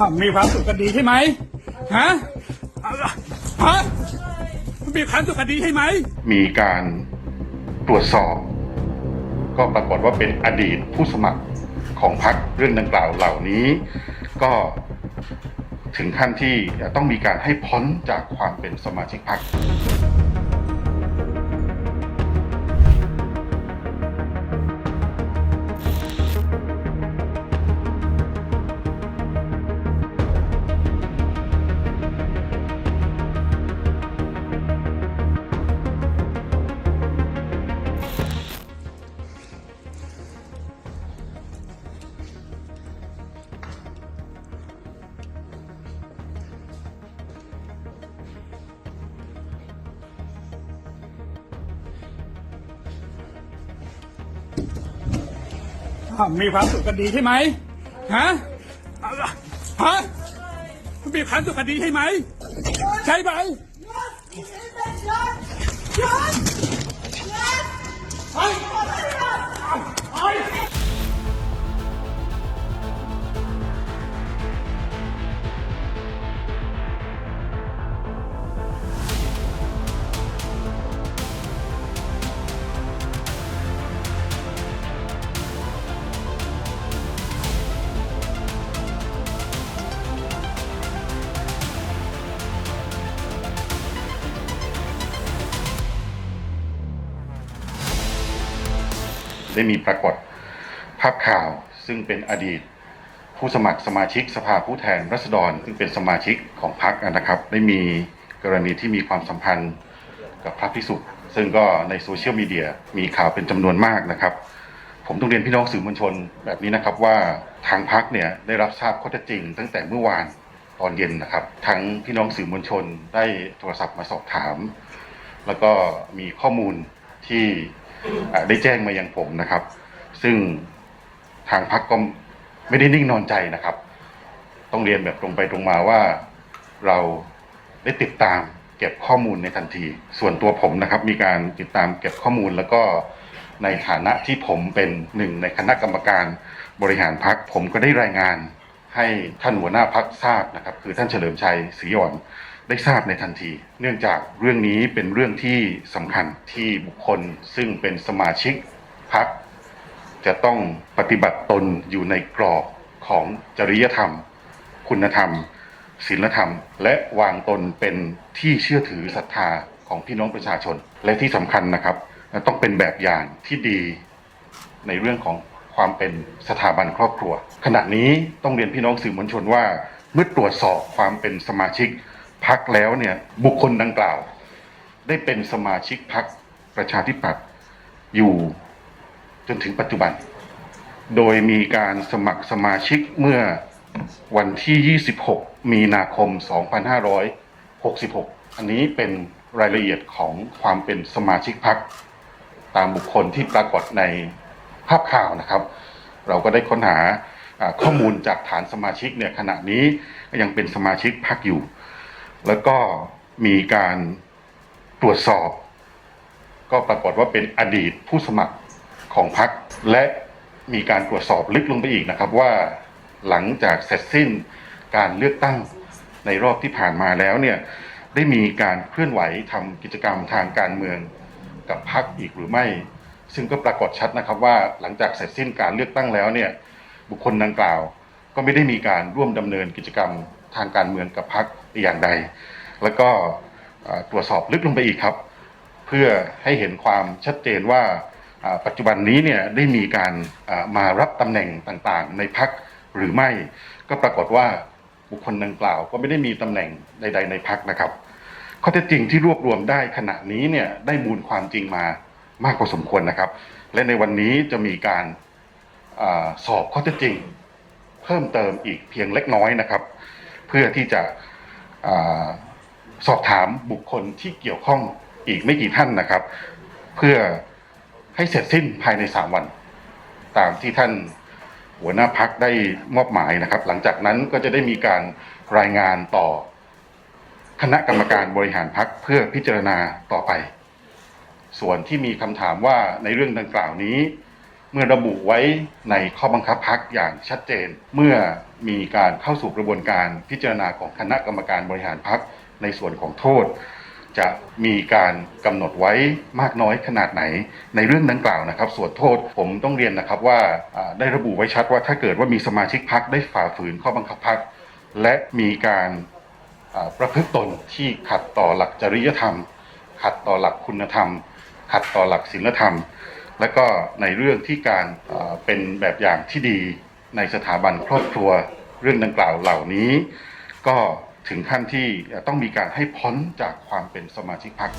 อะมีความสุขกันดีใช่ไหมฮะอะฮะมีความสุขกันดีใช่ไหม มีการตรวจสอบ ก็ปรากฏว่าเป็นอดีตผู้สมัครของพรรคเรื่องดังกล่าวเหล่านี้ ก็ถึงขั้นที่ต้องมีการให้พ้นจากความเป็นสมาชิกพรรค อะมีความสุขกันดีใช่ไหมฮะอะฮะมีความสุขกันดีใช่ไหม ใช่ไหมไได้มีปรากฏภาพข่าวซึ่งเป็นอดีต ผู้สมัครสมาชิกสภาผู้แทนรัษฎร ซึ่งเป็นสมาชิกของพรรคนะครับ ได้มีกรณีที่มีความสัมพันธ์กับพระพิสุทธิ์ซึ่งก็ในโซเชียลมีเดียมีข่าวเป็นจำนวนมากนะครับ ผมต้องเรียนพี่น้องสื่อมวลชนแบบนี้นะครับว่าทางพักเนี่ยได้รับทราบข้อเท็จจริง ตั้งแต่เมื่อวานตอนเย็นนะครับ ทั้งพี่น้องสื่อมวลชนได้โทรศัพท์มาสอบถาม แล้วก็มีข้อมูลที่ ได้แจ้งมายังผมนะครับ ซึ่งทางพักก็ไม่ได้นิ่งนอนใจนะครับ ต้องเรียนแบบตรงไปตรงมาว่าเราได้ติดตามเก็บข้อมูลในทันที ส่วนตัวผมนะครับ มีการติดตามเก็บข้อมูลแล้วก็ในฐานะที่ผมเป็นหนึ่งในคณะกรรมการบริหารพักผมก็ได้รายงานให้ท่านหัวหน้าพักทราบนะครับ คือท่านเฉลิมชัยศรีอ่อน ได้ทราบในทันที เนื่องจากเรื่องนี้เป็นเรื่องที่สำคัญที่บุคคลซึ่งเป็นสมาชิกพักจะต้องปฏิบัติตนอยู่ในกรอบของจริยธรรม คุณธรรมศีลธรรม และวางตนเป็นที่เชื่อถือศรัทธาของพี่น้องประชาชน และที่สำคัญนะครับ ต้องเป็นแบบอย่างที่ดีในเรื่องของความเป็นสถาบันครอบครัว ขณะนี้ต้องเรียนพี่น้องสื่อมวลชนว่า เมื่อตรวจสอบความเป็นสมาชิก พักแล้วเนี่ยบุคคลดังกล่าว ได้เป็นสมาชิกพักประชาธิปัตย์อยู่จนถึงปัจจุบัน โดยมีการสมัครสมาชิกเมื่อวันที่ 26 มีนาคม 2566 อันนี้เป็นรายละเอียดของความเป็นสมาชิกพักตามบุคคลที่ปรากฏในภาพข่าวนะครับ เราก็ได้ค้นหาข้อมูลจากฐานสมาชิกเนี่ยขณะนี้ยังเป็นสมาชิกพักอยู่ แล้วก็มีการตรวจสอบ ก็ปรากฏว่าเป็นอดีตผู้สมัครของพรรคและมีการตรวจสอบลึกลงไปอีกนะครับว่าหลังจากเสร็จสิ้นการเลือกตั้งในรอบที่ผ่านมาแล้วเนี่ยได้มีการเคลื่อนไหวทำกิจกรรมทางการเมืองกับพรรคอีกหรือไม่ ซึ่งก็ปรากฏชัดนะครับว่าหลังจากเสร็จสิ้นการเลือกตั้งแล้วเนี่ยบุคคลดังกล่าว ก็ไม่ได้มีการร่วมดำเนินกิจกรรมทางการเมืองกับพรรค อย่างใด แล้วก็ตรวจสอบลึกลงไปอีกครับ เพื่อให้เห็นความชัดเจนว่าปัจจุบันนี้เนี่ยได้มีการมารับตำแหน่งต่างๆ ในพักหรือไม่ ก็ปรากฏว่าบุคคลดังกล่าว ก็ไม่ได้มีตำแหน่งใด ๆ ในพักนะครับ ข้อเท็จจริงที่รวบรวมได้ขณะนี้เนี่ยได้มูลความจริงมามากพอสมควรนะครับ และในวันนี้จะมีการอสอบข้อเท็จจริง เพิ่มเติมอีกเพียงเล็กน้อยนะครับ เพื่อที่จะ สอบถามบุคคลที่เกี่ยวข้องอีกไม่กี่ท่านนะครับ เพื่อให้เสร็จสิ้นภายในสามวัน ตามที่ท่านหัวหน้าพักได้มอบหมายนะครับ หลังจากนั้นก็จะได้มีการรายงานต่อคณะกรรมการบริหารพักเพื่อพิจารณาต่อไป ส่วนที่มีคำถามว่าในเรื่องดังกล่าวนี้ เมื่อระบุไว้ในข้อบังคับพักอย่างชัดเจน เมื่อมีการเข้าสู่กระบวนการพิจารณาของคณะกรรมการบริหารพักในส่วนของโทษ จะมีการกำหนดไว้มากน้อยขนาดไหนในเรื่องดังกล่าวนะครับ ส่วนโทษผมต้องเรียนนะครับว่าได้ระบุไว้ชัดว่าถ้าเกิดว่ามีสมาชิกพักได้ฝ่าฝืนข้อบังคับพักและมีการประพฤติตนที่ขัดต่อหลักจริยธรรม ขัดต่อหลักคุณธรรม ขัดต่อหลักศีลธรรม และก็ในเรื่องที่การเป็นแบบอย่างที่ดีในสถาบันครอบครัวเรื่องดังกล่าวเหล่านี้ ก็ถึงขั้นที่ต้องมีการให้พ้นจากความเป็นสมาชิกพรรค